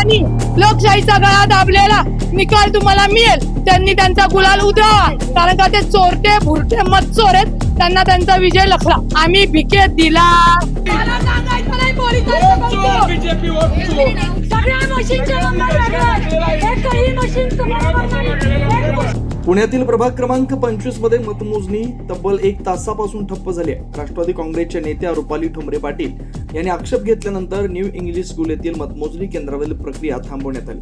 आणि लोकशाहीचा गळा दाबलेला निकाल तुम्हाला मिळेल. त्यांनी त्यांचा गुलाल उधळावा कारण का ते चोरटे भुरटे मत आहेत. त्यांना त्यांचा विजय लखला. आम्ही भिके दिला. सगळ्या पुण्यातील प्रभाग क्रमांक पंचवीसमध्ये मतमोजणी तब्बल एक तासापासून ठप्प झाली आहे. राष्ट्रवादी काँग्रेसच्या नेत्या रुपाली ठोंबरे पाटील यांनी आक्षेप घेतल्यानंतर न्यू इंग्लिश स्कूल येथील मतमोजणी केंद्रावरील प्रक्रिया थांबवण्यात आली.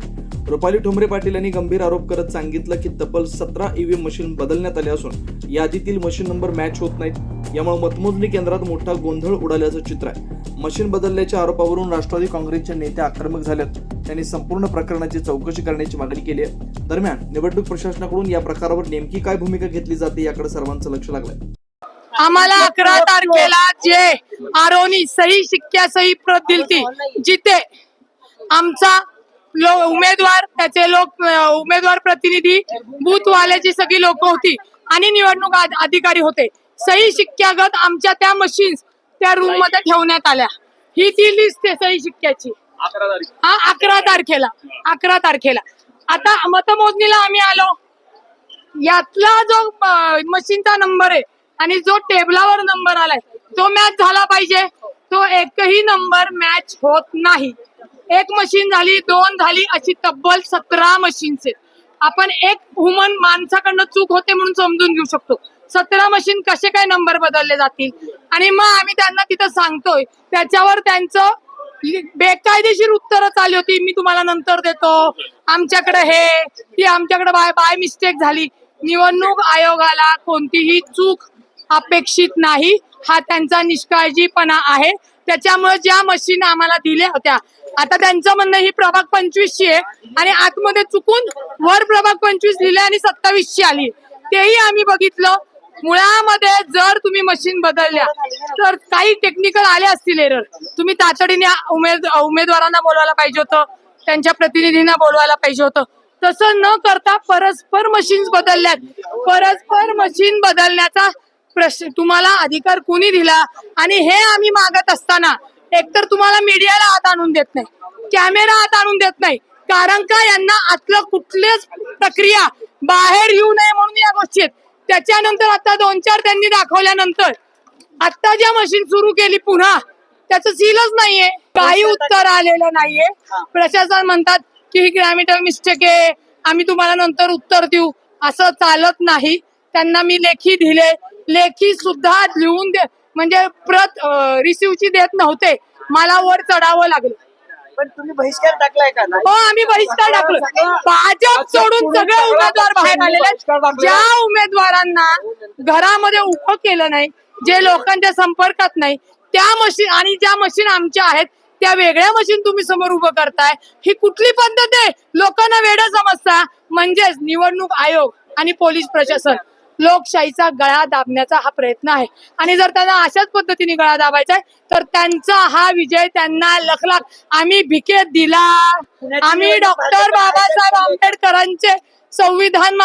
रुपाली ठोंबरे पाटील यांनी गंभीर आरोप करत सांगितलं की तब्बल सतरा ईव्हीएम मशीन बदलण्यात आले असून यादीतील मशीन नंबर मॅच होत नाहीत. यामुळे मतमोजणी केंद्रात मोठा गोंधळ उडाल्याचं चित्र आहे. मशीन बदलल्याच्या आरोपावरून राष्ट्रवादी काँग्रेसच्या नेत्या आक्रमक झाल्यात त्यांनी संपूर्ण प्रकरणाची चौकशी करण्याची मागणी केली आहे. दरम्यान निवडणूक प्रशासनाकडून या प्रकारावर नेमकी काय भूमिका घेतली जाते याकडे सर्वांचं लक्ष लागलंय. आम्हाला अकरा तारखेला जे आरोनी सही शिक्क्या सही प्रत दिलती जिथे आमचा लो उमेदवार त्याचे लोक उमेदवार प्रतिनिधी बूथवाल्याची सगळी लोक होती आणि निवडणूक अधिकारी होते. सही शिक्क्यागत आमच्या त्या मशीन्स त्या रूममध्ये ठेवण्यात आल्या. ही ती लिस्ट आहे सही शिक्क्याची. हा अकरा तारखेला. अकरा तारखेला. आता मतमोजणीला आम्ही आलो. यातला जो मशीनचा नंबर आहे आणि जो टेबलावर नंबर आलाय तो मॅच झाला पाहिजे. तो एकही नंबर मॅच होत नाही. एक मशीन झाली दोन झाली अशी तब्बल सतरा मशीन्स आहेत. आपण एक वुमन माणसाकडनं चूक होते म्हणून समजून घेऊ शकतो. सतरा मशीन कसे काय नंबर बदलले जातील? आणि मग आम्ही त्यांना तिथं सांगतोय. त्याच्यावर त्यांचं बेकायदेशीर उत्तरं चालली होती. मी तुम्हाला नंतर देतो. आमच्याकडे हे ती आमच्याकडे बाय बाय मिस्टेक झाली. निवडणूक आयोगाला कोणतीही चूक अपेक्षित नाही. हा त्यांचा निष्काळजीपणा आहे. त्याच्यामुळे ज्या मशीन आम्हाला दिल्या होत्या आता त्यांचं म्हणणं ही प्रभाग पंचवीसची आहे आणि आतमध्ये चुकून वर प्रभाग पंचवीस लिहिले आणि सत्तावीसची आली. तेही आम्ही बघितलं. मुळामध्ये जर तुम्ही मशीन बदलल्या तर काही टेक्निकल आले असतील एरर तुम्ही तातडीने उमेद उमेदवारांना बोलवायला पाहिजे होतं त्यांच्या प्रतिनिधींना बोलवायला पाहिजे होतं. तसं न करता परस्पर मशीन्स बदलल्यात. परस्पर मशीन बदलण्याचा प्रश्न तुम्हाला अधिकार कोणी दिला? आणि हे आम्ही मागत असताना एकतर तुम्हाला मीडियाला हात आणून देत नाही कॅमेरा हात आणून देत नाही कारण का यांना आतलं कुठलीच प्रक्रिया बाहेर येऊ नये म्हणून या गोष्टी आहेत. त्याच्यानंतर आता दोन चार त्यांनी दाखवल्यानंतर आता ज्या मशीन सुरू केली पुन्हा त्याचं सीलच नाहीये. काही उत्तर आलेलं नाहीये. प्रशासन म्हणतात की ही ग्रॅमिटल मिस्टेक आहे. आम्ही तुम्हाला नंतर उत्तर देऊ. असं चालत नाही. त्यांना मी लेखी दिले. लेखी सुद्धा लिहून दे म्हणजे प्रत रिसिव्हची देत नव्हते. मला वर चढावं लागलं. पण तुम्ही बहिष्कार टाकलाय का? हो आम्ही बहिष्कार टाकलो भाजप सोडून सगळे उमेदवार बाहेर आलेले आहेत. ज्या उमेदवारांना घरामध्ये उभं केलं नाही जे लोकांच्या संपर्कात नाही त्या मशीन आणि ज्या मशीन आमच्या आहेत त्या वेगळ्या मशीन तुम्ही समोर उभं करताय. ही कुठली पद्धत आहे? लोकांना वेळ समजता. म्हणजेच निवडणूक आयोग आणि पोलीस प्रशासन. लोकशाहीचा गळा दाबण्याचा हा प्रयत्न आहे. आणि जर त्यांना अशाच पद्धतीने गळा दाबायचा आहे तर त्यांचा हा विजय त्यांना लखलाक आम्ही भिकेत दिला. आम्ही डॉक्टर बाबासाहेब आंबेडकरांचे संविधान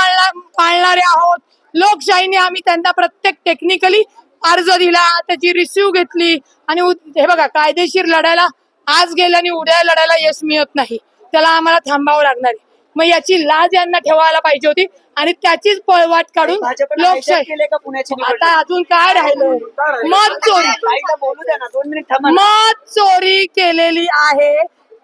पाळणारे आहोत. लोकशाहीने आम्ही त्यांना प्रत्येक टेक्निकली अर्ज दिला त्याची रिसिव्ह घेतली. आणि हे बघा कायदेशीर लढायला आज गेलं आणि उद्या लढायला यश मिळत नाही. त्याला आम्हाला थांबावं लागणार आहे. मग याची लाज यांना ठेवायला पाहिजे होती. आणि त्याचीच पळवाट काढून लोकशाही? आता अजून काय राहिलं? मत चोरी. मत चोरी केलेली आहे.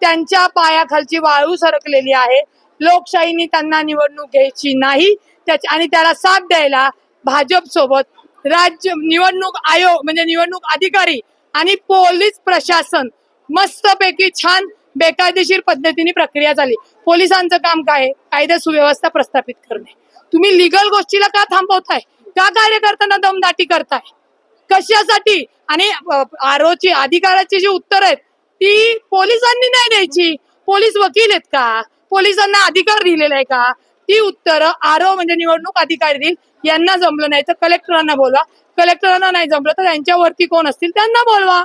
त्यांच्या पायाखालची वाळू सरकलेली आहे. लोकशाहीने त्यांना निवडणूक घ्यायची नाही. त्याच्या आणि त्याला साथ द्यायला भाजप सोबत राज्य निवडणूक आयोग म्हणजे निवडणूक अधिकारी आणि पोलीस प्रशासन मस्तपैकी छान बेकायदेशीर पद्धतीने प्रक्रिया झाली. पोलिसांचं काम काय आहे? कायदा सुव्यवस्था प्रस्थापित करणे. तुम्ही लिगल गोष्टीला का थांबवताय? का कार्यकर्त्यांना दमदाटी करताय? कशासाठी? आणि आरोची अधिकाराची जी उत्तर आहेत ती पोलिसांनी नाही द्यायची. पोलीस वकील आहेत का? पोलिसांना अधिकार दिलेला आहे का? ती उत्तरं आरो म्हणजे निवडणूक अधिकारी देईल. यांना जमलं नाही तर कलेक्टरांना बोलवा. कलेक्टरांना नाही जमलं तर त्यांच्यावरती कोण असतील? त्यांना बोलवा.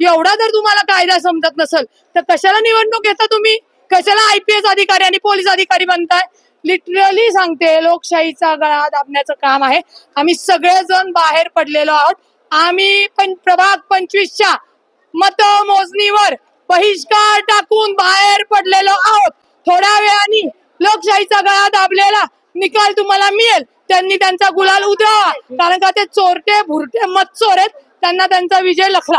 एवढा जर तुम्हाला कायदा समजत नसेल तर कशाला निवडणूक घेता तुम्ही? कशाला आयपीएस अधिकारी आणि पोलीस अधिकारी बनताय? लिटरली सांगते लोकशाहीचा गळा दाबण्याचं काम आहे. आम्ही सगळेजण बाहेर पडलेलो आहोत. आम्ही पण प्रभाग पंचवीसच्या मतमोजणीवर बहिष्कार टाकून बाहेर पडलेलो आहोत. थोड्या वेळाने लोकशाहीचा गळा दाबलेला निकाल तुम्हाला मिळेल. त्यांनी त्यांचा गुलाल उधळावा कारण का ते चोरटे भुरटे मतचोर आहेत. त्यांना त्यांचा विजय लखला.